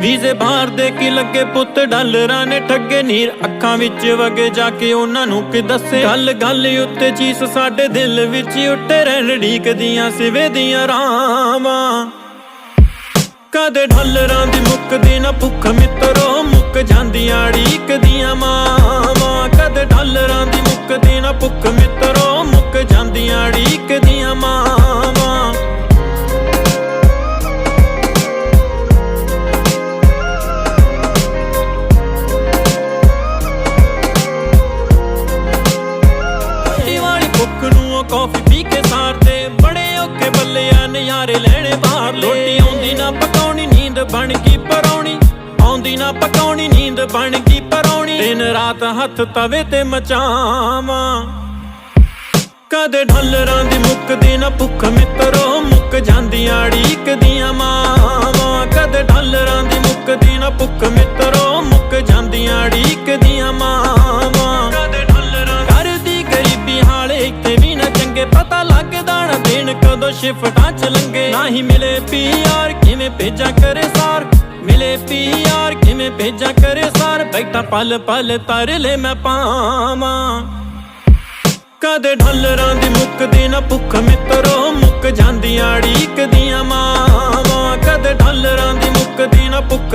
ਵੀਜ਼ੇ ਬਾਹਰ ਦੇ ਕੀ ਲੱਗੇ ਪੁੱਤ? ਡਾਲਰਾਂ ਨੇ ਠੱਗੇ ਨੀਰ। ਅੱਖਾਂ ਵਿੱਚ ਵਗੇ ਜਾ ਕੇ ਉਹਨਾਂ ਨੂੰ ਕਿ ਦੱਸੇ? ਗੱਲ ਗੱਲ ਉੱਤੇ ਚੀਸ ਸਾਡੇ ਦਿਲ ਵਿੱਚ ਉੱਟੇ ਰਹਿਣ। ਢੀਕਦੀਆਂ ਸਿਵੇ ਦੀਆਂ ਰਾਵਾਂ। ਕਦੇ ਢਾਲਰਾਂ ਦੀ ਮੁੱਕਦੀ ਨਾ ਭੁੱਖ ਮਿੱਤਰੋ, ਮੁੱਕ ਜਾਂਦੀਆਂ, ਢੀਕਦੀਆਂ ਮਾਂ ਬੱਲਿਆ ਲੈਣੇ ਬਾਹਰ। ਰੋਟੀ ਆਉਂਦੀ ਨਾ ਪਕਾਉਣੀ, ਨੀਂਦ ਬਣ ਗਈ ਪਰੌਣੀ। ਆਉਂਦੀ ਨਾ ਪਕਾਉਣੀ, ਨੀਂਦ ਬਣ ਗਈ ਪਰੌਣੀ। ਦਿਨ ਰਾਤ ਹੱਥ ਤਵੇ ਤੇ ਮਚਾਵਾਂ। ਕਦੇ ਢੱਲਰਾਂ ਦੀ ਮੁੱਕਦੀ ਨਾ ਭੁੱਖ ਮਿੱਤਰੋ, ਮੁੱਕ ਜਾਂਦੀਆਂ ਢੀਕਦੀਆਂ ਮਾਵਾਂ। ਕਦੇ ਢੱਲਰਾਂ ਦੀ ਮੁੱਕਦੀ ਨਾ ਭੁੱਖ ਸ਼ਿਫਟਾਂ ਚ ਲੰਗੇ ਨਾ ਹੀ ਮਿਲੇ ਪੀਆਰ ਕਿਵੇਂ ਭੇਜਾਂ ਕਰੇ ਸਾਰ? ਮਿਲੇ ਪੀਆਰ ਕਿਵੇਂ ਭੇਜਾਂ ਕਰੇ ਸਾਰ? ਬੈਠਾ ਪਲ ਪਲ ਤਰਲੇ ਮੈਂ ਪਾਵਾਂ। ਕਦੇ ਢੱਲਰਾਂ ਦੀ ਮੁੱਕਦੀ ਨਾ ਭੁੱਖ ਮਿੱਤਰੋ, ਮੁੱਕ ਜਾਂਦੀਆਂ ਢੀਕਦੀਆਂ ਮਾਵਾਂ। ਕਦੇ ਢੱਲਰਾਂ ਦੀ ਮੁੱਕਦੀ ਨਾ ਭੁੱਖ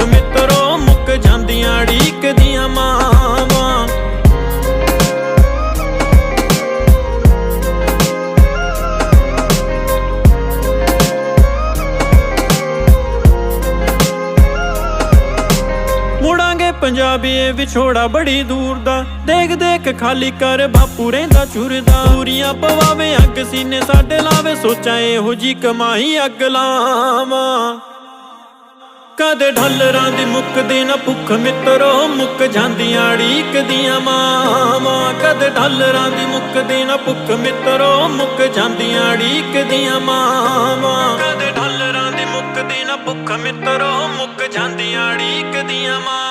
ਪੰਜਾਬੀਏ ਵਿਛੋੜਾ ਬੜੀ ਦੂਰ ਦਾ। ਦੇਖ ਦੇਖ ਖਾਲੀ ਕਰ ਬਾਪੂ ਰਹਿੰਦਾ ਚੁਰਦਾ। ਦੂਰੀਆਂ ਪਵਾਵੇ ਅੱਗ ਸੀਨੇ ਸਾਡੇ ਲਾਵੇ, ਸੋਚਾਂ ਇਹੋ ਜੀ ਕਮਾਈ ਅੱਗ ਲਾਵਾਂ। ਕਦੇ ਢੱਲਰਾਂ ਦੀ ਮੁੱਕਦੀ ਨਾ ਭੁੱਖ ਮਿੱਤਰੋ, ਮੁੱਕ ਜਾਂਦੀਆਂ ਢੀਕਦੀਆਂ ਮਾਵਾਂ। ਕਦੇ ਢੱਲਰਾਂ ਦੀ ਮੁੱਕਦੀ ਨਾ ਭੁੱਖ ਮਿੱਤਰੋ, ਮੁੱਕ ਜਾਂਦੀਆਂ ਢੀਕਦੀਆਂ ਮਾਵਾਂ। ਕਦੇ ਢੱਲਰਾਂ ਦੀ ਮੁੱਕਦੀ ਨਾ ਭੁੱਖ ਮਿੱਤਰੋ, ਮੁੱਕ ਜਾਂਦੀਆਂ ਢੀਕਦੀਆਂ ਮਾਵਾਂ।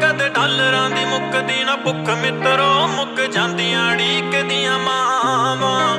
ਕਦੇ ਢੱਲਰਾਂ ਦੀ ਮੁੱਕਦੀ ਨਾ ਭੁੱਖ ਮਿੱਤਰੋ ਮੁੱਕ ਜਾਂਦੀਆਂ ਢੀਕਦੀਆਂ ਮਾਵਾਂ।